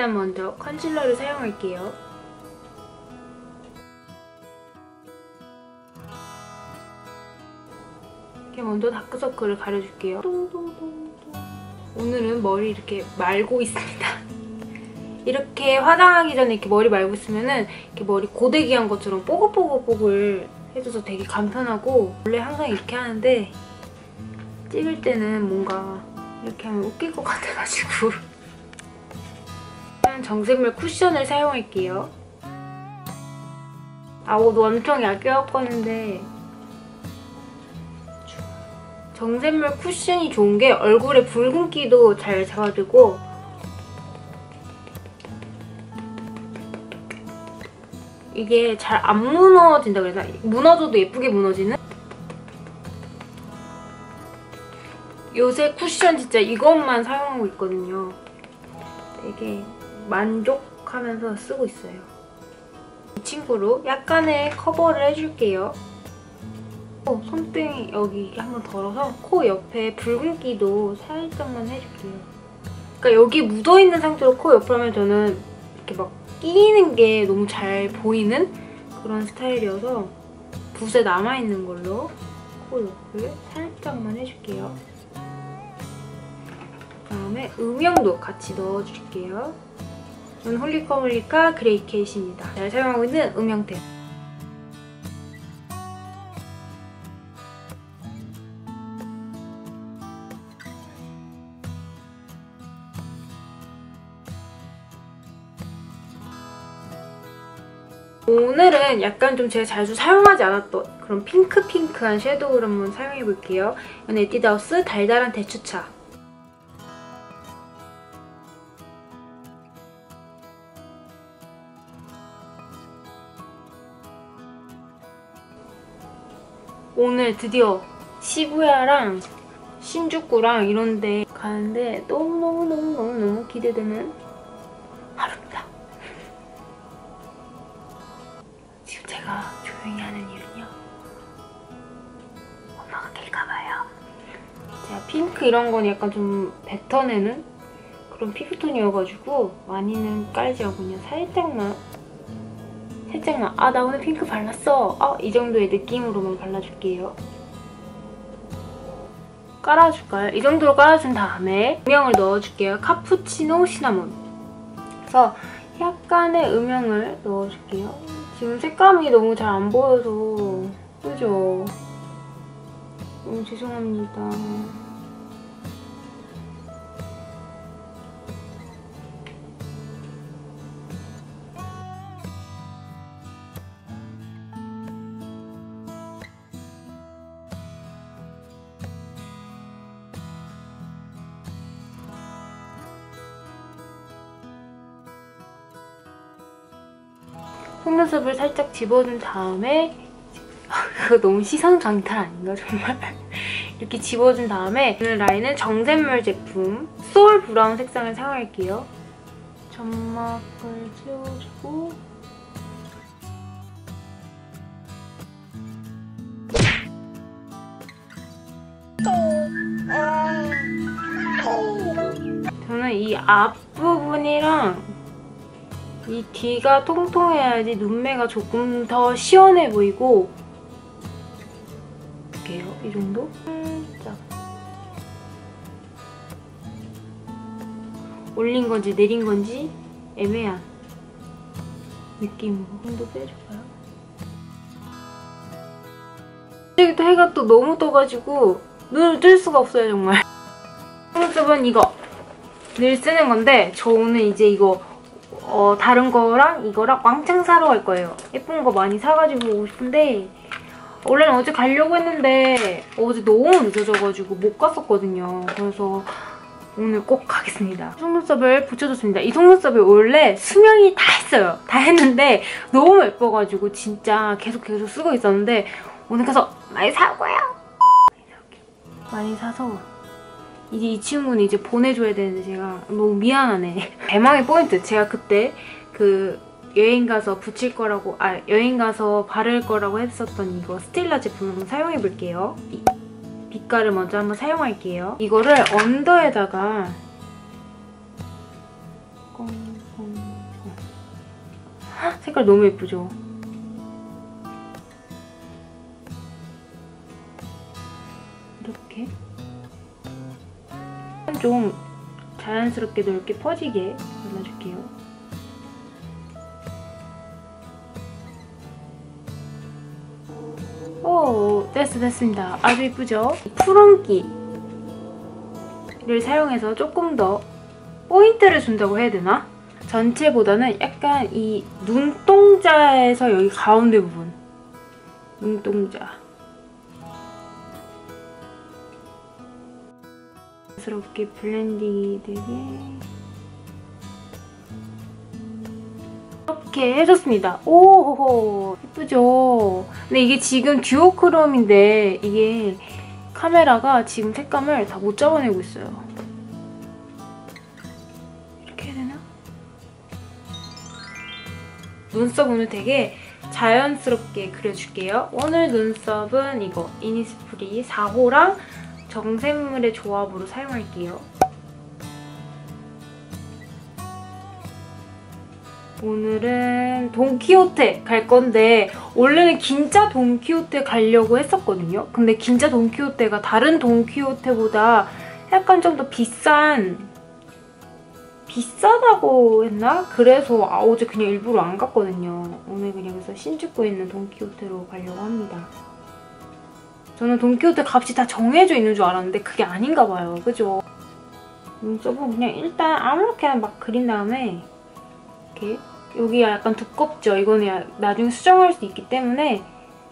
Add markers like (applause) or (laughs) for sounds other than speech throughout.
일단 먼저 컨실러를 사용할게요. 이렇게 먼저 다크서클을 가려줄게요. 오늘은 머리 이렇게 말고 있습니다. (laughs) 이렇게 화장하기 전에 이렇게 머리 말고 있으면은 이렇게 머리 고데기 한 것처럼 뽀글뽀글뽀글 해줘서 되게 간편하고 원래 항상 이렇게 하는데 찍을 때는 뭔가 이렇게 하면 웃길 것 같아가지고 (laughs) 일단 정색물 쿠션을 사용할게요. 아, 옷 엄청 얇게 왔는데 정샘물 쿠션이 좋은 게 얼굴에 붉은기도 잘 잡아주고 이게 잘 안 무너진다 그래서 무너져도 예쁘게 무너지는 요새 쿠션 진짜 이것만 사용하고 있거든요. 되게 만족하면서 쓰고 있어요. 이 친구로 약간의 커버를 해줄게요. 어, 손등이 여기 한번 덜어서 코 옆에 붉은기도 살짝만 해줄게요. 그러니까 여기 묻어있는 상태로 코 옆을 하면 저는 이렇게 막 끼는 게 너무 잘 보이는 그런 스타일이어서 붓에 남아있는 걸로 코 옆을 살짝만 해줄게요. 그다음에 음영도 같이 넣어줄게요. 이건 홀리커몰리카 그레이케이시입니다. 잘 사용하고 있는 음영템. 오늘은 약간 좀 제가 자주 사용하지 않았던 그런 핑크핑크한 섀도우를 한번 사용해볼게요. 이건 에뛰드하우스 달달한 대추차. 오늘 드디어 시부야랑 신주쿠랑 이런 데 가는데 너무너무너무너무너무 기대되는 하루입니다. 지금 제가 조용히 하는 이유는요. 엄마가 깰까봐요. 제가 핑크 이런 건 약간 좀 뱉어내는 그런 피부톤이어가지고 많이는 깔지 않고 그냥 살짝만 살짝만 아 나 오늘 핑크 발랐어 아, 이 정도의 느낌으로만 발라줄게요. 깔아줄까요? 이 정도로 깔아준 다음에 음영을 넣어줄게요. 카푸치노 시나몬 그래서 약간의 음영을 넣어줄게요. 지금 색감이 너무 잘 안 보여서 그죠? 너무 죄송합니다. 속눈썹을 살짝 집어준 다음에 (laughs) 그거 너무 시선 강탈 아닌가 정말? (laughs) 이렇게 집어준 다음에 오늘 라인은 정샘물 제품 소울 브라운 색상을 사용할게요. 점막을 채워주고 저는 이 앞부분이랑 이 뒤가 통통해야지 눈매가 조금 더 시원해 보이고 볼게요. 이 정도? 살짝 올린 건지 내린 건지 애매한 느낌으로 좀더 빼줄까요? 갑자기 또 해가 또 너무 떠가지고 눈을 뜰 수가 없어요 정말 (laughs) 속눈썹은 이거 늘 쓰는 건데 저 오늘 이제 이거 어, 다른 거랑 이거랑 왕창 사러 갈 거예요. 예쁜 거 많이 사가지고 오고 싶은데 원래는 어제 가려고 했는데 어제 너무 늦어져가지고 못 갔었거든요. 그래서 오늘 꼭 가겠습니다. 속눈썹을 붙여줬습니다. 이 속눈썹이 원래 수명이 다 했어요. 다 했는데 너무 예뻐가지고 진짜 계속 계속 쓰고 있었는데 오늘 가서 많이 사고요. 많이 사서 이제 이 친구는 이제 보내줘야 되는데 제가 너무 미안하네. (laughs) 대망의 포인트. 제가 그때 그 여행 가서 붙일 거라고 아 여행 가서 바를 거라고 했었던 이거 스틸라 제품 한번 사용해 볼게요. 이 빛깔을 먼저 한번 사용할게요. 이거를 언더에다가 색깔 너무 예쁘죠? 이렇게 좀 자연스럽게 넓게 퍼지게 발라줄게요. 오, 됐어, 됐습니다. 아주 예쁘죠? 푸른기를 사용해서 조금 더 포인트를 준다고 해야 되나? 전체보다는 약간 이 눈동자에서 여기 가운데 부분 눈동자 스럽게 블렌딩이 되게 이렇게 해줬습니다. 오호호 예쁘죠? 근데 이게 지금 듀오크롬인데 이게 카메라가 지금 색감을 다 못 잡아내고 있어요. 이렇게 해야 되나? 눈썹 오늘 되게 자연스럽게 그려줄게요. 오늘 눈썹은 이거 이니스프리 4호랑 정샘물의 조합으로 사용할게요. 오늘은 돈키호테 갈 건데 원래는 긴자 돈키호테 가려고 했었거든요. 근데 긴자 돈키호테가 다른 돈키호테보다 약간 좀 더 비싼 비싸다고 했나? 그래서 아, 어제 그냥 일부러 안 갔거든요. 오늘 그냥 그래서 신축구에 있는 돈키호테로 가려고 합니다. 저는 돈키호테 값이 다 정해져 있는 줄 알았는데 그게 아닌가 봐요. 그죠? 눈썹은 그냥 일단 아무렇게나 막 그린 다음에 이렇게 여기가 약간 두껍죠? 이거는 나중에 수정할 수 있기 때문에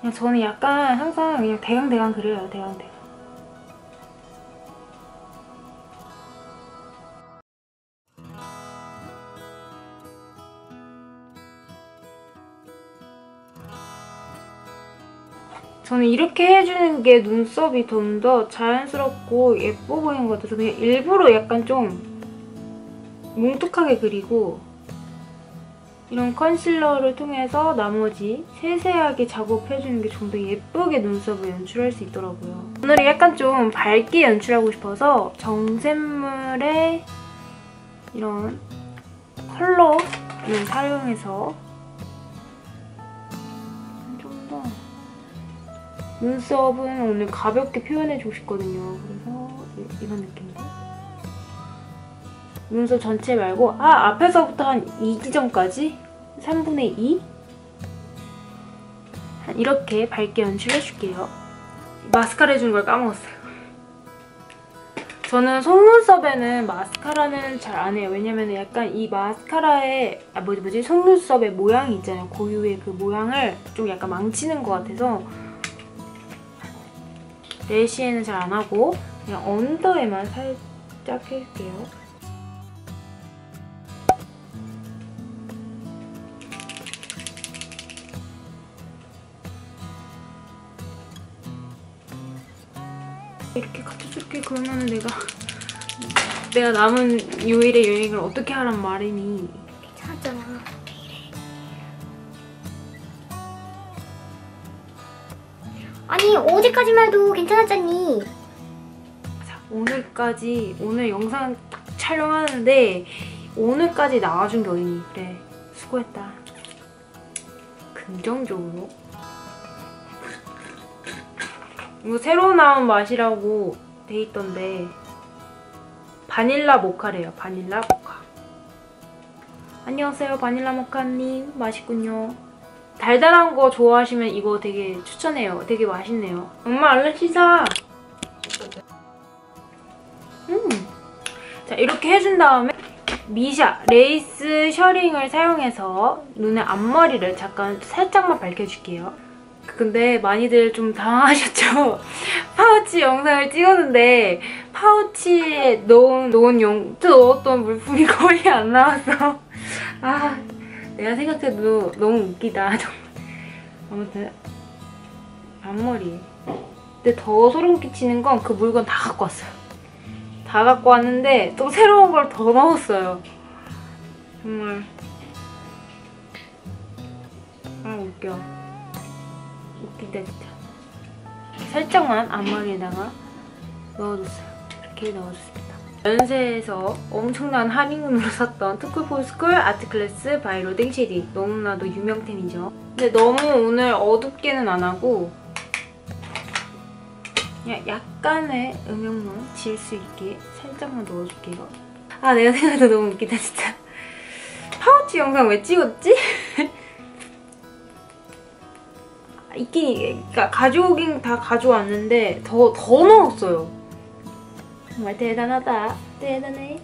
그냥 저는 약간 항상 그냥 대강대강 그려요. 대강대강. 저는 이렇게 해주는 게 눈썹이 좀 더 자연스럽고 예뻐 보이는 것 같아서 그냥 일부러 약간 좀 뭉툭하게 그리고 이런 컨실러를 통해서 나머지 세세하게 작업해주는 게 좀 더 예쁘게 눈썹을 연출할 수 있더라고요. 오늘은 약간 좀 밝게 연출하고 싶어서 정샘물의 이런 컬러를 사용해서 눈썹은 오늘 가볍게 표현해주고 싶거든요. 그래서 이런 느낌으로 눈썹 전체 말고 아 앞에서부터 한이 지점까지 3분의 2 이렇게 밝게 연출해줄게요. 마스카라 해주는 걸 까먹었어요. 저는 속눈썹에는 마스카라는 잘 안 해요. 왜냐면 약간 이 마스카라의 아 뭐지 뭐지 속눈썹의 모양이 있잖아요. 고유의 그 모양을 좀 약간 망치는 것 같아서 레시에는 잘 안 하고 그냥 언더에만 살짝 해줄게요. 이렇게 갑작스럽게 그러면 내가 내가 남은 요일의 여행을 어떻게 하란 말이니 괜찮았잖아. 아니 어제까지만 해도 괜찮았잖니. 자 오늘까지 오늘 영상 딱 촬영하는데 오늘까지 나와준 게 어디니 그래 수고했다 긍정적으로 이거 새로 나온 맛이라고 돼 있던데 바닐라 모카래요. 바닐라 모카. 안녕하세요. 바닐라 모카님. 맛있군요. 달달한 거 좋아하시면 이거 되게 추천해요. 되게 맛있네요. 엄마 얼른 씻어. 음. 자 이렇게 해준 다음에 미샤 레이스 셔링을 사용해서 눈의 앞머리를 잠깐 살짝만 밝혀줄게요. 근데 많이들 좀 당황하셨죠? (laughs) 파우치 영상을 찍었는데 파우치에 넣은, 넣은 용, 넣었던 물품이 거의 안 나와서 아 내가 생각해도 너무 웃기다. (laughs) 아무튼 앞머리. 근데 더 소름 끼치는 건 그 물건 다 갖고 왔어요. 다 갖고 왔는데 또 새로운 걸 더 넣었어요. 정말. 아 웃겨. 웃긴다 진짜. 살짝만 앞머리에다가 넣어줬어요. 이렇게 넣어줬습니다 연세에서 엄청난 할인금으로 샀던 (laughs) 투쿨포스쿨 아트클래스 바이 로딩 쉐딩 너무나도 유명템이죠. 근데 너무 오늘 어둡게는 안 하고 그냥 약간의 음영만 질 수 있게 살짝만 넣어줄게요. 아 내가 생각해도 너무 웃기다 진짜. 파우치 영상 왜 찍었지? (laughs) 있긴 그러니까 가져오긴 다 가져왔는데 더 더 넣었어요. 정말 대단하다. 대단해.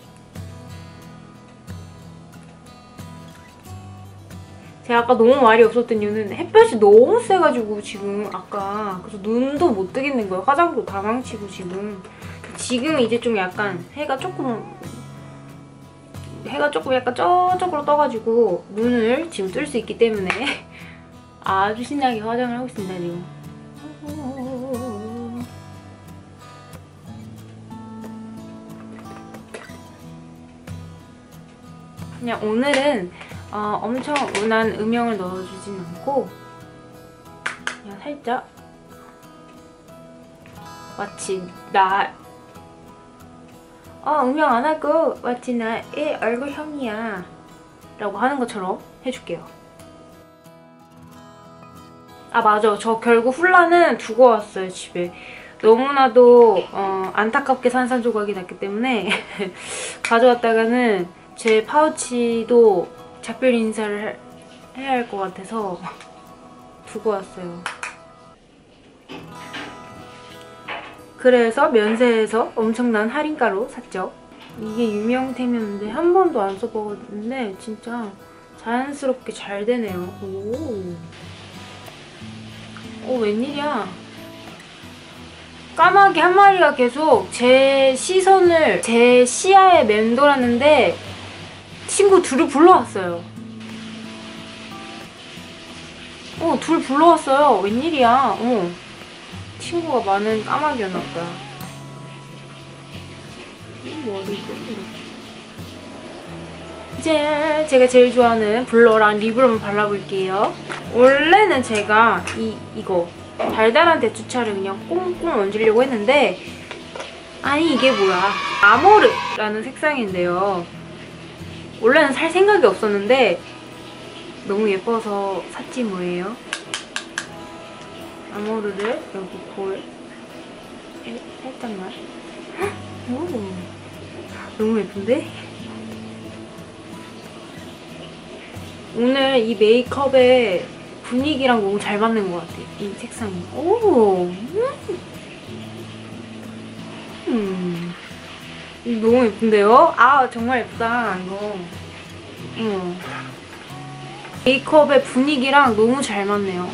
제가 아까 너무 말이 없었던 이유는 햇볕이 너무 세가지고 지금 아까 그래서 눈도 못 뜨겠는 거예요. 화장도 다 망치고 지금. 지금 이제 좀 약간 해가 조금 해가 조금 약간 저쪽으로 떠가지고 눈을 지금 뜰 수 있기 때문에 (laughs) 아주 신나게 화장을 하고 있습니다 지금. 그냥 오늘은 어, 엄청 운한 음영을 넣어주진 않고 그냥 살짝 마치 나 어, 음영 안 하고 마치 나의 얼굴형이야 라고 하는 것처럼 해줄게요. 아 맞아. 저 결국 훌라는 두고 왔어요 집에. 너무나도 어, 안타깝게 산산조각이 났기 때문에 (laughs) 가져왔다가는 제 파우치도 작별 인사를 해야 할 것 같아서 (laughs) 두고 왔어요. 그래서 면세에서 엄청난 할인가로 샀죠. 이게 유명템이었는데 한 번도 안 써봤는데 진짜 자연스럽게 잘 되네요. 오, 오 웬일이야. 까마귀 한 마리가 계속 제 시선을 제 시야에 맴돌았는데 친구 둘을 불러왔어요. 어, 둘 불러왔어요. 웬일이야. 어. 친구가 많은 까마귀였나 보다. 이제 제가 제일 좋아하는 블러랑 한번 발라볼게요. 원래는 제가 이, 이거 달달한 대추차를 그냥 꽁꽁 얹으려고 했는데 아니 이게 뭐야. 아모르라는 색상인데요. 원래는 살 생각이 없었는데 너무 예뻐서 샀지 뭐예요. 아모르를 여기 볼 살짝만 오, 너무 예쁜데? 오늘 이 메이크업의 분위기랑 너무 잘 맞는 것 같아요. 이 색상이. 오! 음. 너무 예쁜데요? 아 정말 예쁘다 이거. 음. 메이크업의 분위기랑 너무 잘 맞네요.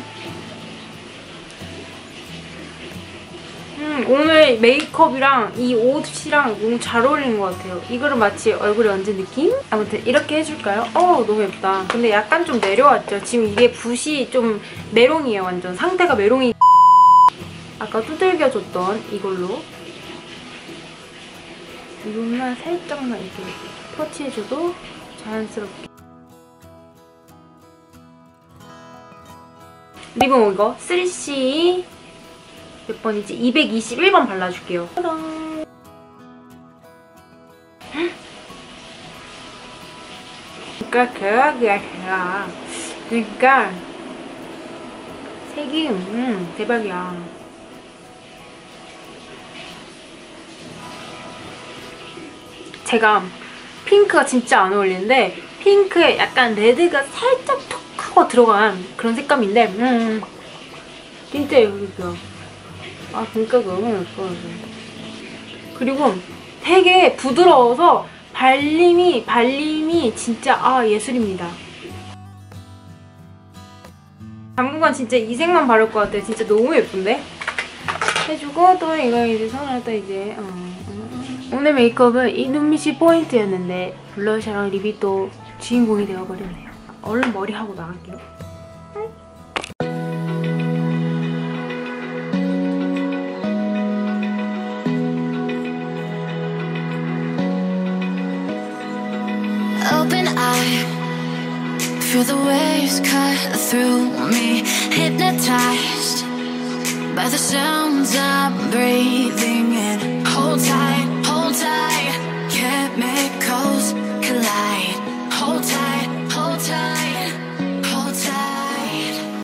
음, 오늘 메이크업이랑 이 옷이랑 너무 잘 어울리는 것 같아요. 이거를 마치 얼굴에 얹은 느낌? 아무튼 이렇게 해줄까요? 어 너무 예쁘다. 근데 약간 좀 내려왔죠. 지금 이게 붓이 좀 메롱이에요, 완전. 상태가 메롱이 아까 두들겨줬던 이걸로 이것만 살짝만 이렇게 터치해줘도 자연스럽게 립은 이거 3C 몇 번이지? 221번 발라줄게요. 짜란. 그러니까 대박이야 대박. 그러니까 색이 음 대박이야. 제가 핑크가 진짜 안 어울리는데 핑크에 약간 레드가 살짝 톡 하고 들어간 그런 색감인데 음 진짜 예쁘죠? 아 진짜 너무 예뻐요. 그리고 되게 부드러워서 발림이 발림이 진짜 아 예술입니다. 당분간 진짜 이 색만 바를 것 같아요. 진짜 너무 예쁜데? 해주고 또 이거 이제 손을 또 이제 어. 오늘 메이크업은 이 눈밑이 포인트였는데 블러셔랑 립이 또 주인공이 되어버렸네요. 얼른 머리하고 나갈게요. open eye Feel the waves cut through me Hypnotized by the sounds of